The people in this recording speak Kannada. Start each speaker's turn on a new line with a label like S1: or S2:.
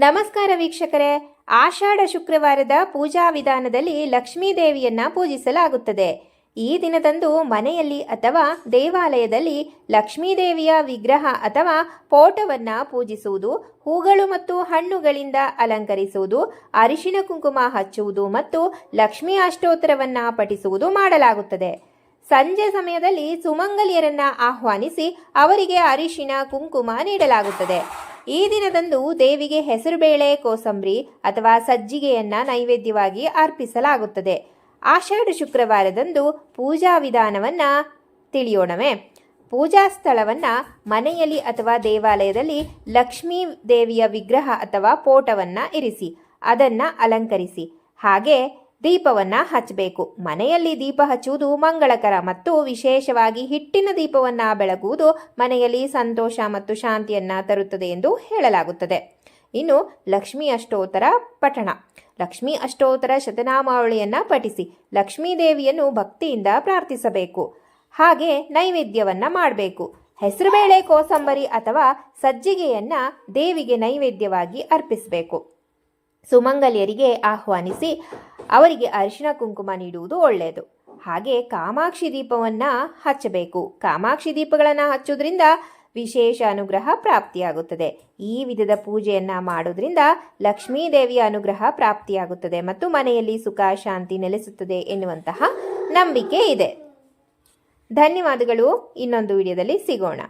S1: ನಮಸ್ಕಾರ ವೀಕ್ಷಕರೇ. ಆಷಾಢ ಶುಕ್ರವಾರದ ಪೂಜಾ ವಿಧಾನದಲ್ಲಿ ಲಕ್ಷ್ಮೀ ದೇವಿಯನ್ನ ಪೂಜಿಸಲಾಗುತ್ತದೆ. ಈ ದಿನದಂದು ಮನೆಯಲ್ಲಿ ಅಥವಾ ದೇವಾಲಯದಲ್ಲಿ ಲಕ್ಷ್ಮೀ ದೇವಿಯ ವಿಗ್ರಹ ಅಥವಾ ಪೋಟವನ್ನ ಪೂಜಿಸುವುದು, ಹೂಗಳು ಮತ್ತು ಹಣ್ಣುಗಳಿಂದ ಅಲಂಕರಿಸುವುದು, ಅರಿಶಿನ ಕುಂಕುಮ ಹಚ್ಚುವುದು ಮತ್ತು ಲಕ್ಷ್ಮೀ ಅಷ್ಟೋತ್ತರವನ್ನು ಪಠಿಸುವುದು ಮಾಡಲಾಗುತ್ತದೆ. ಸಂಜೆ ಸಮಯದಲ್ಲಿ ಸುಮಂಗಲಿಯರನ್ನ ಆಹ್ವಾನಿಸಿ ಅವರಿಗೆ ಅರಿಶಿನ, ಕುಂಕುಮ ನೀಡಲಾಗುತ್ತದೆ. ಈ ದಿನದಂದು ದೇವಿಗೆ ಹೆಸರುಬೇಳೆ ಕೋಸಂಬರಿ ಅಥವಾ ಸಜ್ಜಿಗೆಯನ್ನ ನೈವೇದ್ಯವಾಗಿ ಅರ್ಪಿಸಲಾಗುತ್ತದೆ. ಆಷಾಢ ಶುಕ್ರವಾರದಂದು ಪೂಜಾ ವಿಧಾನವನ್ನ ತಿಳಿಯೋಣವೇ. ಪೂಜಾ ಸ್ಥಳವನ್ನ ಮನೆಯಲ್ಲಿ ಅಥವಾ ದೇವಾಲಯದಲ್ಲಿ ಲಕ್ಷ್ಮೀ ದೇವಿಯ ವಿಗ್ರಹ ಅಥವಾ ಪೋಟವನ್ನ ಇರಿಸಿ, ಅದನ್ನ ಅಲಂಕರಿಸಿ. ಹಾಗೆ ದೀಪವನ್ನ ಹಚ್ಚಬೇಕು ಮನೆಯಲ್ಲಿ ದೀಪ ಹಚ್ಚುವುದು ಮಂಗಳಕರ ಮತ್ತು ವಿಶೇಷವಾಗಿ ಹಿಟ್ಟಿನ ದೀಪವನ್ನ ಬೆಳಗುವುದು ಮನೆಯಲ್ಲಿ ಸಂತೋಷ ಮತ್ತು ಶಾಂತಿಯನ್ನ ತರುತ್ತದೆ ಎಂದು ಹೇಳಲಾಗುತ್ತದೆ. ಇನ್ನು ಲಕ್ಷ್ಮಿ ಅಷ್ಟೋತ್ತರ ಪಠಣ. ಲಕ್ಷ್ಮೀ ಅಷ್ಟೋತ್ತರ ಶತನಾಮಾವಳಿಯನ್ನ ಪಠಿಸಿ ಲಕ್ಷ್ಮೀ ದೇವಿಯನ್ನು ಭಕ್ತಿಯಿಂದ ಪ್ರಾರ್ಥಿಸಬೇಕು. ಹಾಗೆ ನೈವೇದ್ಯವನ್ನ ಮಾಡಬೇಕು. ಹೆಸರುಬೇಳೆ ಕೋಸಂಬರಿ ಅಥವಾ ಸಜ್ಜಿಗೆಯನ್ನ ದೇವಿಗೆ ನೈವೇದ್ಯವಾಗಿ ಅರ್ಪಿಸಬೇಕು. ಸುಮಂಗಲಿಯರಿಗೆ ಆಹ್ವಾನಿಸಿ ಅವರಿಗೆ ಅರಿಶಿನ ಕುಂಕುಮ ನೀಡುವುದು ಒಳ್ಳೆಯದು. ಹಾಗೆ ಕಾಮಾಕ್ಷಿ ದೀಪವನ್ನ ಹಚ್ಚಬೇಕು. ಕಾಮಾಕ್ಷಿ ದೀಪಗಳನ್ನು ಹಚ್ಚೋದ್ರಿಂದ ವಿಶೇಷ ಅನುಗ್ರಹ ಪ್ರಾಪ್ತಿಯಾಗುತ್ತದೆ. ಈ ವಿಧದ ಪೂಜೆಯನ್ನ ಮಾಡೋದ್ರಿಂದ ಲಕ್ಷ್ಮೀ ದೇವಿಯ ಅನುಗ್ರಹ ಪ್ರಾಪ್ತಿಯಾಗುತ್ತದೆ ಮತ್ತು ಮನೆಯಲ್ಲಿ ಸುಖ, ಶಾಂತಿ ನೆಲೆಸುತ್ತದೆ ಎನ್ನುವಂತಹ ನಂಬಿಕೆ ಇದೆ. ಧನ್ಯವಾದಗಳು. ಇನ್ನೊಂದು ವಿಡಿಯೋದಲ್ಲಿ ಸಿಗೋಣ.